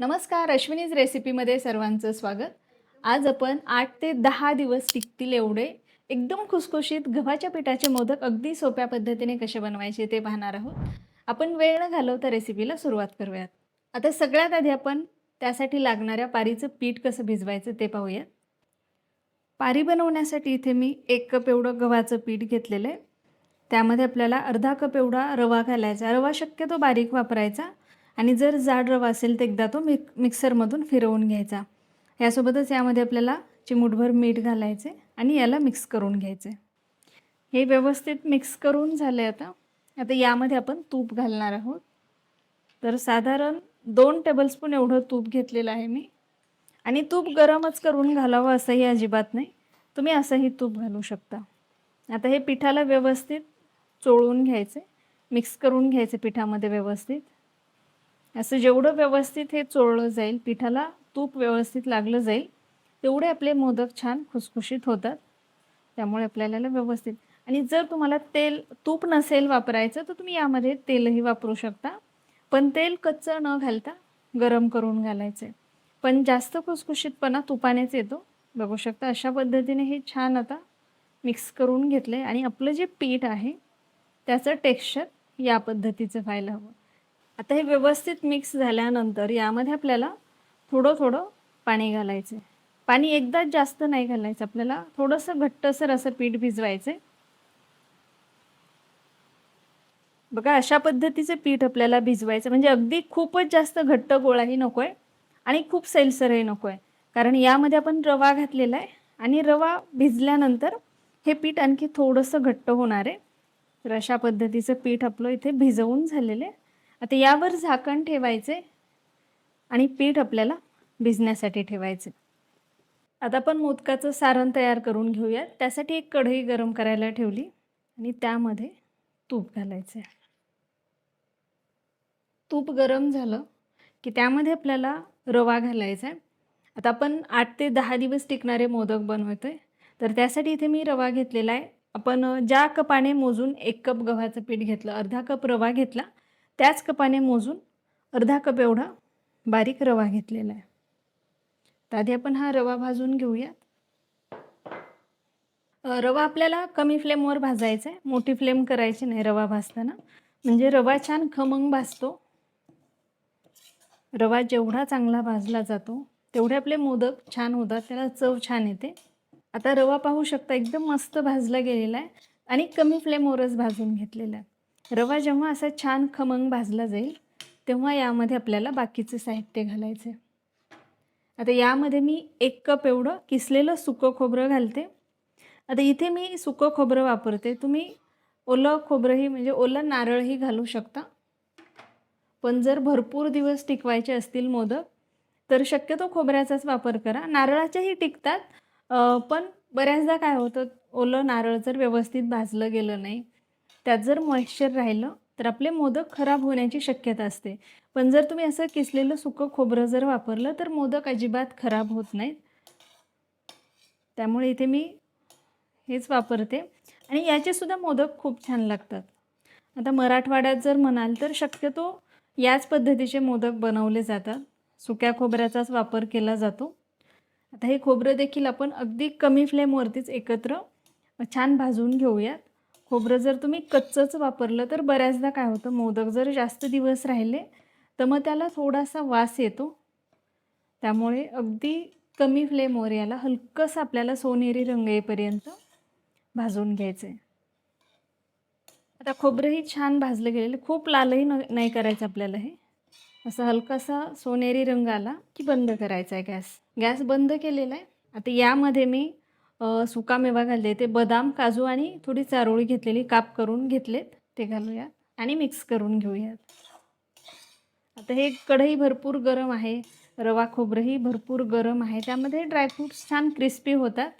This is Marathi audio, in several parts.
नमस्कार अश्विनीज रेसिपीमध्ये सर्वांचं स्वागत. आज आपण आठ ते दहा दिवस टिकतील एवढे एकदम खुसखुशीत गव्हाच्या पिठाचे मोदक अगदी सोप्या पद्धतीने कसे बनवायचे ते पाहणार आहोत. आपण वेळ न घालवता रेसिपीला सुरुवात करूयात. आता सगळ्यात आधी आपण त्यासाठी लागणाऱ्या पारीचं पीठ कसं भिजवायचं ते पाहूयात. पारी बनवण्यासाठी इथे मी एक कप एवढं गव्हाचं पीठ घेतलेलं आहे. त्यामध्ये आपल्याला अर्धा कप एवढा रवा घालायचा. रवा शक्यतो बारीक वापरायचा. आणि जर जाड रवा असेल तर एकदा तो मिक मिक्सरमधून फिरवून घ्यायचा. यासोबतच यामध्ये आपल्याला चिमूटभर मीठ घालायचे आणि याला मिक्स करून घ्यायचे. हे व्यवस्थित मिक्स करून झाले आता. आता यामध्ये आपण तूप घालणार आहोत. तर साधारण दोन टेबलस्पून एवढं तूप घेतलेलं आहे मी. आणि तूप गरमच करून घालावं असंही अजिबात नाही. तुम्ही असंही तूप घालू शकता. आता हे पिठाला व्यवस्थित चोळून घ्यायचे. मिक्स करून घ्यायचे पिठामध्ये व्यवस्थित. असं जेवढं व्यवस्थित हे चोळलं जाईल पिठाला तूप व्यवस्थित लागलं जाईल तेवढे आपले मोदक छान खुसखुशीत होतात. त्यामुळे आपल्याला व्यवस्थित. आणि जर तुम्हाला तेल तूप नसेल वापरायचं तर तुम्ही यामध्ये तेलही वापरू शकता. पण तेल कच्चं न घालता गरम करून घालायचं आहे पण जास्त खुसखुशीतपणा तुपानेच येतो. बघू शकता अशा पद्धतीने हे छान आता मिक्स करून घेतलं आहे आणि आपलं जे पीठ आहे त्याचं टेक्स्चर या पद्धतीचं व्हायला हवं. आता हे व्यवस्थित मिक्स झाल्यानंतर यामध्ये आपल्याला थोडं थोडं पाणी घालायचं आहे पाणी एकदाच जास्त नाही घालायचं. आपल्याला थोडंसं घट्टसर असं पीठ भिजवायचं आहे बघा अशा पद्धतीचं पीठ आपल्याला भिजवायचं. म्हणजे अगदी खूपच जास्त घट्ट गोळाही नको आहे आणि खूप सैलसरही नको आहे कारण यामध्ये आपण रवा घातलेला आहे आणि रवा भिजल्यानंतर हे पीठ आणखी थोडंसं घट्ट होणार आहे. तर अशा पद्धतीचं पीठ आपलं इथे भिजवून झालेलं आहे. आता यावर झाकण ठेवायचे आणि पीठ आपल्याला भिजण्यासाठी ठेवायचे. आता आपण मोदकाचं सारण तयार करून घेऊयात त्यासाठी एक कढई गरम करायला ठेवली आणि त्यामध्ये तूप घालायचं. आहे तूप गरम झालं की त्यामध्ये आपल्याला रवा घालायचा. आहे आता आपण आठ ते दहा दिवस टिकणारे मोदक बनवतो आहे तर त्यासाठी इथे मी रवा घेतलेला आहे. आपण ज्या कपाने मोजून एक कप गव्हाचं पीठ घेतलं अर्धा कप रवा घेतला त्याच कपाने मोजून अर्धा कप एवढा बारीक रवा घेतलेला आहे. तर आधी आपण हा रवा भाजून घेऊयात. रवा आपल्याला कमी फ्लेमवर भाजायचा आहे. मोठी फ्लेम करायची नाही रवा भाजताना. म्हणजे रवा छान खमंग भाजतो. रवा जेवढा चांगला भाजला जातो तेवढे आपले मोदक छान होतात. त्याला चव छान येते. आता रवा पाहू शकता एकदम मस्त भाजला गेलेला आहे. आणि कमी फ्लेमवरच भाजून घेतलेला आहे. रवा जेव्हा असा छान खमंग भाजला जाईल तेव्हा यामध्ये आपल्याला बाकीचे साहित्य घालायचे आता यामध्ये मी एक कप एवढं किसलेलं सुकं खोबरं घालते. आता इथे मी सुकं खोबरं वापरते. तुम्ही ओलं खोबरंही म्हणजे ओलं नारळही घालू शकता. पण जर भरपूर दिवस टिकवायचे असतील मोदक तर शक्यतो खोबऱ्याचाच वापर करा. नारळाच्याही टिकतात पण बऱ्याचदा काय होतं ओलं नारळ जर व्यवस्थित भाजलं गेलं नाही त्यात जर मॉइश्चर राहिलं तर आपले मोदक खराब होण्याची शक्यता असते. पण जर तुम्ही असं किसलेलं सुकं खोबरं जर वापरलं तर मोदक अजिबात खराब होत नाहीत. त्यामुळे इथे मी हेच वापरते. आणि याचेसुद्धा मोदक खूप छान लागतात. आता मराठवाड्यात जर म्हणाल तर शक्यतो याच पद्धतीचे मोदक बनवले जातात. सुक्या खोबऱ्याचाच वापर केला जातो. आता हे खोबरं देखील आपण अगदी कमी फ्लेमवरतीच एकत्र छान भाजून घेऊयात. खोबरं जर तुम्ही कच्चंच वापरलं तर बऱ्याचदा काय होतं मोदक जर जास्त दिवस राहिले तर मग त्याला थोडासा वास येतो. त्यामुळे अगदी कमी फ्लेमवर याला हलकंसं आपल्याला सोनेरी रंग येईपर्यंत भाजून घ्यायचं आहे आता खोबरंही छान भाजलं गेलेलं खूप लालही न नाही करायचं आपल्याला हे. असं हलकासा सोनेरी रंग आला की बंद करायचा आहे गॅस. गॅस बंद केलेला आहे. आता यामध्ये मी सुका सुकामेवा घालते. ते बदाम काजू आणि थोडी चारोळी घेतलेली काप करून घेतलेत. ते घालूया आणि मिक्स करून घेऊयात. आता हे कढई भरपूर गरम आहे. रवा खोबरंही भरपूर गरम आहे. त्यामध्ये ड्रायफ्रूट्स छान क्रिस्पी होतात.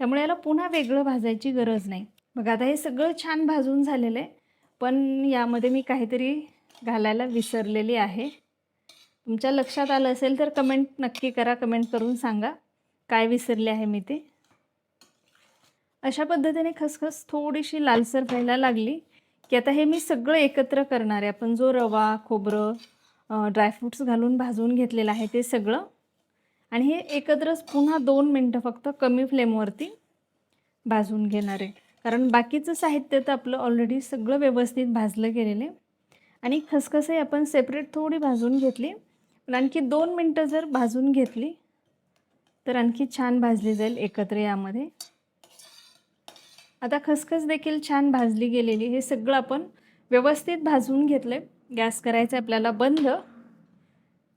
त्यामुळे याला पुन्हा वेगळं भाजायची गरज नाही. मग आता हे सगळं छान भाजून झालेलं आहे. पण यामध्ये मी काहीतरी घालायला विसरलेली आहे. तुमच्या लक्षात आलं असेल तर कमेंट नक्की करा. कमेंट करून सांगा. काय विसरले आहे मी ते? अशा पद्धतीने खसखस थोडीशी लालसर व्हायला लागली की आता हे मी सगळं एकत्र करणार आहे. आपण जो रवा खोबरं ड्रायफ्रूट्स घालून भाजून घेतलेलं आहे ते सगळं. आणि हे एकत्रच पुन्हा दोन मिनटं फक्त कमी फ्लेमवरती भाजून घेणार आहे. कारण बाकीचं साहित्य तर आपलं ऑलरेडी सगळं व्यवस्थित भाजलं गेलेलं आहे. आणि खसखसही आपण सेपरेट थोडी भाजून घेतली. पण आणखी दोन मिनटं जर भाजून घेतली तर आणखी छान भाजली जाईल एकत्र यामध्ये. आता खसखस देखील छान भाजली गेलेली हे सगळं आपण व्यवस्थित भाजून घेतलं आहे गॅस करायचं आहे आपल्याला बंद.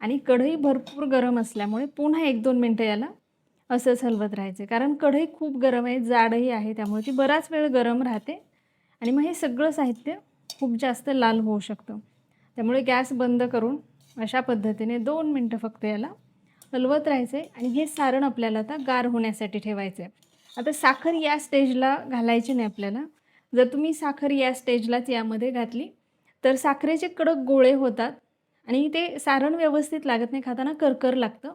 आणि कढई भरपूर गरम असल्यामुळे पुन्हा एक दोन मिनटं याला असंच हलवत राहायचं. कारण कढई खूप गरम आहे जाडही आहे त्यामुळे ती बराच वेळ गरम राहते. आणि मग हे सगळं साहित्य खूप जास्त लाल होऊ शकतं. त्यामुळे गॅस बंद करून अशा पद्धतीने दोन मिनटं फक्त याला हलवत राहायचं आहे आणि हे सारण आपल्याला आता गार होण्यासाठी ठेवायचं आहे आता साखर या स्टेजला घालायची नाही आपल्याला. जर तुम्ही साखर या स्टेजलाच यामध्ये घातली तर साखरेचे कडक गोळे होतात आणि ते सारण व्यवस्थित लागत नाही खाताना करकर लागतं.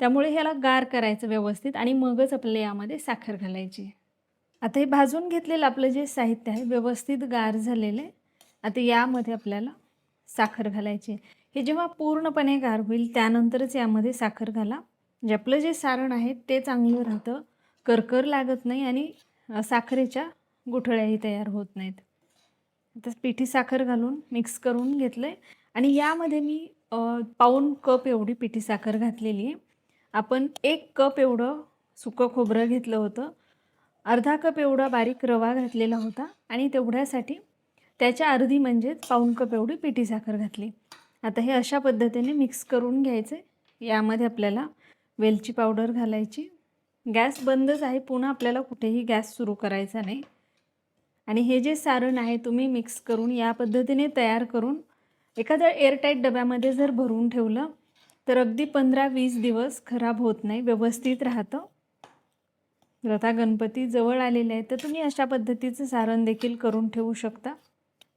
त्यामुळे ह्याला गार करायचं व्यवस्थित आणि मगच आपल्याला यामध्ये साखर घालायची. आता हे भाजून घेतलेलं आपलं जे साहित्य आहे व्यवस्थित गार झालेले आता यामध्ये आपल्याला साखर घालायची हे जेव्हा पूर्णपणे गार होईल त्यानंतरच यामध्ये साखर घाला. म्हणजे आपलं जे सारण आहे ते चांगलं राहतं. करकर लागत नाही आणि साखरेच्या गुठळ्याही तयार होत नाहीत. आता पिठी साखर घालून मिक्स करून घेतलं आहे आणि यामध्ये मी पाऊन कप एवढी पिठी साखर घातलेली आहे. आपण एक कप एवढं सुकं खोबरं घेतलं होतं. अर्धा कप एवढा बारीक रवा घातलेला होता आणि तेवढ्यासाठी त्याच्या अर्धी म्हणजेच पाऊन कप एवढी पिठी साखर घातली. आता हे अशा पद्धतीने मिक्स करून घ्यायचे यामध्ये आपल्याला वेलची पावडर घालायची गॅस बंदच आहे पुन्हा आपल्याला कुठेही गॅस सुरू करायचा नाही. आणि हे जे सारण आहे तुम्ही मिक्स करून या पद्धतीने तयार करून एखाद्या एअरटाईट डब्यामध्ये जर भरून ठेवलं तर अगदी पंधरा वीस दिवस खराब होत नाही व्यवस्थित राहतं. जर आता गणपती जवळ आलेले आहे तर तुम्ही अशा पद्धतीचं सारण देखील करून ठेवू शकता.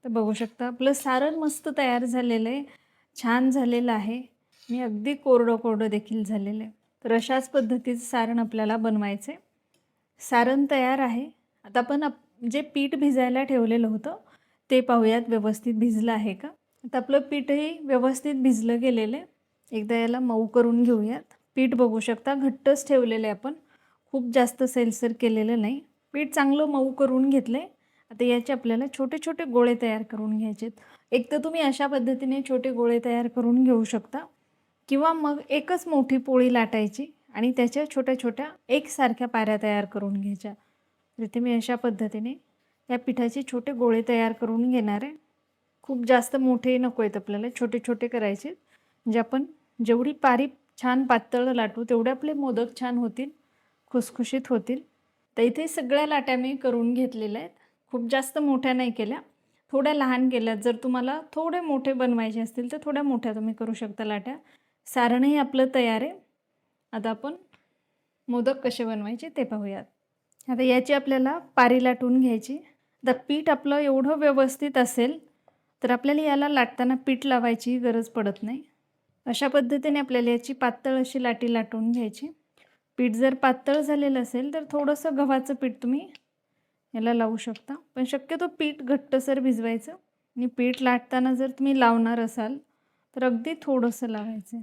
तर बघू शकता आपलं सारण मस्त तयार झालेलं आहे छान झालेलं आहे. मी अगदी कोरडं कोरडं देखील झालेलं आहे. तर अशाच पद्धतीचं सारण आपल्याला बनवायचं आहे सारण तयार आहे. आता आपण आप जे पीठ भिजायला ठेवलेलं होतं ते पाहूयात व्यवस्थित भिजलं आहे का? आता आपलं पीठही व्यवस्थित भिजलं गेलेलं आहे. एकदा याला मऊ करून घेऊयात. पीठ बघू शकता घट्टच ठेवलेलं आहे आपण. खूप जास्त सैलसर केलेलं नाही. पीठ चांगलं मऊ करून घेतलं आहे आता याचे आपल्याला छोटे छोटे गोळे तयार करून घ्यायचे आहेत एक तर तुम्ही अशा पद्धतीने छोटे गोळे तयार करून घेऊ शकता. किंवा मग एकच मोठी पोळी लाटायची आणि त्याच्या छोट्या छोट्या एकसारख्या पाऱ्या तयार करून घ्यायच्या. तिथे मी अशा पद्धतीने या पिठाचे छोटे गोळे तयार करून घेणार आहे. खूप जास्त मोठे नको आहेत आपल्याला छोटे छोटे करायचे म्हणजे आपण जेवढी पारी छान पातळ लाटू तेवढे आपले मोदक छान होतील खुसखुशीत होतील. तर इथे सगळ्या लाट्या मी करून घेतलेल्या आहेत. खूप जास्त मोठ्या नाही केल्या. थोड्या लहान केल्यात. जर तुम्हाला थोडे मोठे बनवायचे असतील तर थोड्या मोठ्या तुम्ही करू शकता लाट्या. सारणही आपलं तयार आहे. आता आपण मोदक कसे बनवायचे ते पाहूयात. आता याची आपल्याला पारी लाटून घ्यायची. आता पीठ आपलं एवढं व्यवस्थित असेल तर आपल्याला याला लाटताना पीठ लावायची गरज पडत नाही. अशा पद्धतीने आपल्याला याची पातळ अशी लाटी लाटून घ्यायची. पीठ जर पातळ झालेलं असेल तर थोडंसं गव्हाचं पीठ तुम्ही याला लावू शकता. पण शक्यतो पीठ घट्टसर भिजवायचं. आणि पीठ लाटताना जर तुम्ही लावणार असाल तर अगदी थोडंसं लावायचं.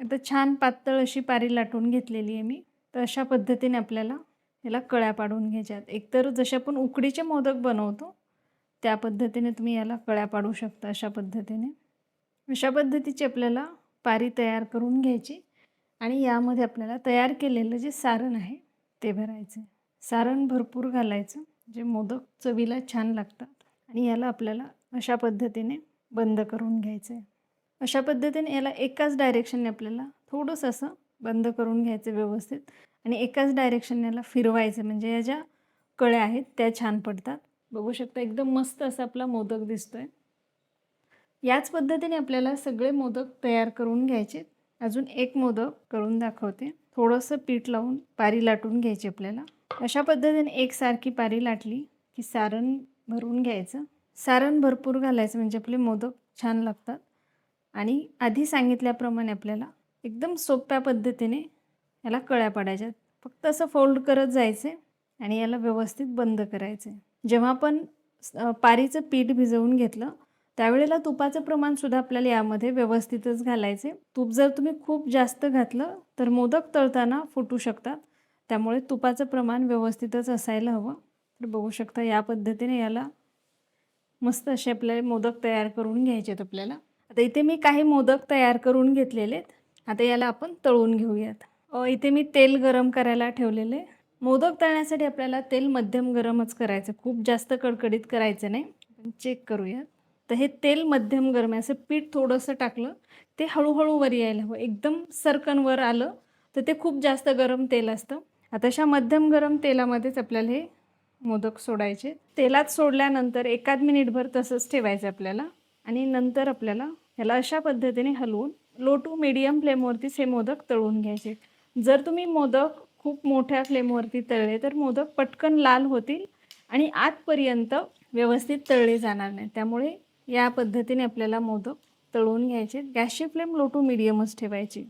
आता छान पातळ अशी पारी लाटून घेतलेली आहे मी. तर अशा पद्धतीने आपल्याला याला कळ्या पाडून घ्यायच्यात. एकतर जसे आपण उकडीचे मोदक बनवतो त्या पद्धतीने तुम्ही याला कळ्या पाडू शकता अशा पद्धतीने. अशा पद्धतीची आपल्याला पारी तयार करून घ्यायची आणि यामध्ये आपल्याला तयार केलेलं जे सारण आहे ते भरायचं. सारण भरपूर घालायचं जे मोदक चवीला छान लागतात आणि याला आपल्याला अशा पद्धतीने बंद करून घ्यायचं आहे अशा पद्धतीने याला एकाच डायरेक्शनने आपल्याला थोडंसं असं बंद करून घ्यायचं व्यवस्थित. आणि एकाच डायरेक्शनने याला फिरवायचं म्हणजे या ज्या कळ्या आहेत त्या छान पडतात. बघू शकता एकदम मस्त असा आपला मोदक दिसतो आहे याच पद्धतीने आपल्याला सगळे मोदक तयार करून घ्यायचे. अजून एक मोदक करून दाखवते. थोडंसं पीठ लावून पारी लाटून घ्यायची आपल्याला. अशा पद्धतीने एकसारखी पारी लाटली की सारण भरून घ्यायचं. सारण भरपूर घालायचं म्हणजे आपले मोदक छान लागतात. आणि आधी सांगितल्याप्रमाणे आपल्याला एकदम सोप्या पद्धतीने याला कळ्या पाडायच्यात फक्त असं फोल्ड करत जायचे आणि याला व्यवस्थित बंद करायचे. जेव्हा आपण पारीचं पीठ भिजवून घेतलं त्यावेळेला तुपाचं प्रमाणसुद्धा आपल्याला यामध्ये व्यवस्थितच घालायचे. तूप जर तुम्ही खूप जास्त घातलं तर मोदक तळताना फुटू शकतात. त्यामुळे तुपाचं प्रमाण व्यवस्थितच असायला हवं. तर बघू शकता या पद्धतीने याला मस्त असे आपल्याला मोदक तयार करून घ्यायचे आहेत आपल्याला. आता इथे मी काही मोदक तयार करून घेतलेले आहेत. आता याला आपण तळून घेऊयात. इथे मी तेल गरम करायला ठेवलेले मोदक तळण्यासाठी आपल्याला तेल मध्यम गरमच करायचं. खूप जास्त कडकडीत करायचं नाही. आपण चेक करूयात. तर हे तेल मध्यम गरम आहे. असं पीठ थोडंसं टाकलं ते हळूहळू वर यायला हवं. एकदम सरकन वर आलं तर ते खूप जास्त गरम तेल असतं. आता अशा मध्यम गरम तेलामध्येच आपल्याला हे मोदक सोडायचे तेलात सोडल्यानंतर एकाद मिनिटभर तसंच ठेवायचं आपल्याला. आणि नंतर आपल्याला ह्याला अशा पद्धतीने हलवून लो टू मिडियम फ्लेमवरतीच हे मोदक तळून घ्यायचे. जर तुम्ही मोदक खूप मोठ्या फ्लेमवरती तळले तर मोदक पटकन लाल होतील आणि आतपर्यंत व्यवस्थित तळले जाणार नाही त्यामुळे या पद्धतीने आपल्याला मोदक तळून घ्यायचे. गॅसची फ्लेम लो टू मिडियमच ठेवायची.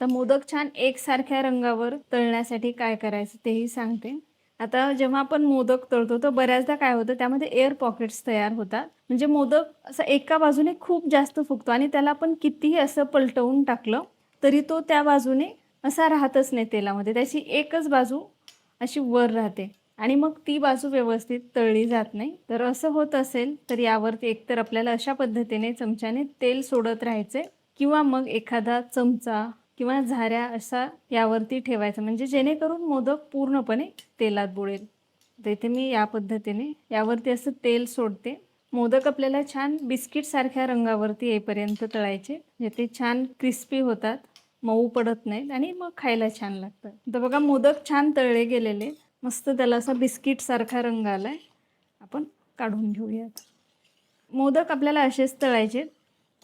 तर मोदक छान एकसारख्या रंगावर तळण्यासाठी काय करायचं तेही सांगते. आता जेव्हा आपण मोदक तळतो तर बऱ्याचदा काय होतं त्यामध्ये एअर पॉकेट्स तयार होतात. म्हणजे मोदक असं एका बाजूने खूप जास्त फुगतो आणि त्याला आपण कितीही असं पलटवून टाकलं तरी तो त्या बाजूने असा राहतच नाही तेलामध्ये. त्याची एकच बाजू अशी वर राहते आणि मग ती बाजू व्यवस्थित तळली जात नाही. तर असं होत असेल तर यावरती एकतर आपल्याला अशा पद्धतीने चमच्याने तेल सोडत राहायचे किंवा मग एखादा चमचा किंवा झाऱ्या असा यावरती ठेवायचा. म्हणजे जेणेकरून मोदक पूर्णपणे तेलात बुडेल. तर इथे मी या पद्धतीने यावरती असं तेल सोडते. मोदक आपल्याला छान बिस्किटसारख्या रंगावरती येईपर्यंत तळायचे. जे ते छान क्रिस्पी होतात मऊ पडत नाहीत आणि मग खायला छान लागतं तर बघा मोदक छान तळले गेलेले. मस्त त्याला असा बिस्किटसारखा रंग आला आहे आपण काढून घेऊयात. मोदक आपल्याला असेच तळायचे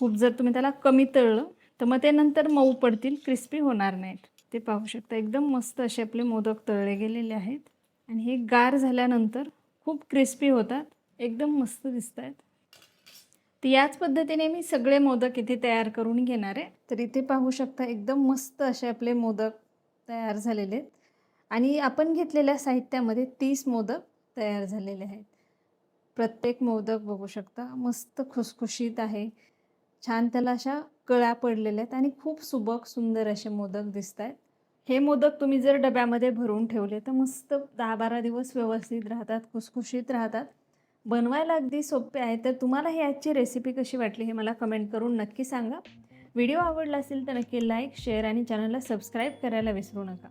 खूप जर तुम्ही त्याला कमी तळलं तर मग ते नंतर मऊ पडतील क्रिस्पी होणार नाहीत. ते पाहू शकता. एकदम मस्त असे आपले मोदक तळले गेलेले आहेत. आणि हे गार झाल्यानंतर खूप क्रिस्पी होतात. एकदम मस्त दिसत आहेत तर याच पद्धतीने मी सगळे मोदक इथे तयार करून घेणार आहे. तर इथे पाहू शकता एकदम मस्त असे आपले मोदक तयार झालेले आहेत. आणि आपण घेतलेल्या साहित्यामध्ये तीस मोदक तयार झालेले आहेत. प्रत्येक मोदक बघू शकता. मस्त खुसखुशीत आहे. छान त्याला अशा कळ्या पडलेल्या आहेत आणि खूप सुबक सुंदर असे मोदक दिसत आहेत. हे मोदक तुम्ही जर डब्यामध्ये भरून ठेवले तर मस्त दहा बारा दिवस व्यवस्थित राहतात खुसखुशीत राहतात. बनवायला अगदी सोपे आहे. तर तुम्हाला ही आजची रेसिपी कशी वाटली हे मला कमेंट करून नक्की सांगा. व्हिडिओ आवडला असेल तर नक्की लाईक शेअर आणि चॅनलला सबस्क्राईब करायला विसरू नका.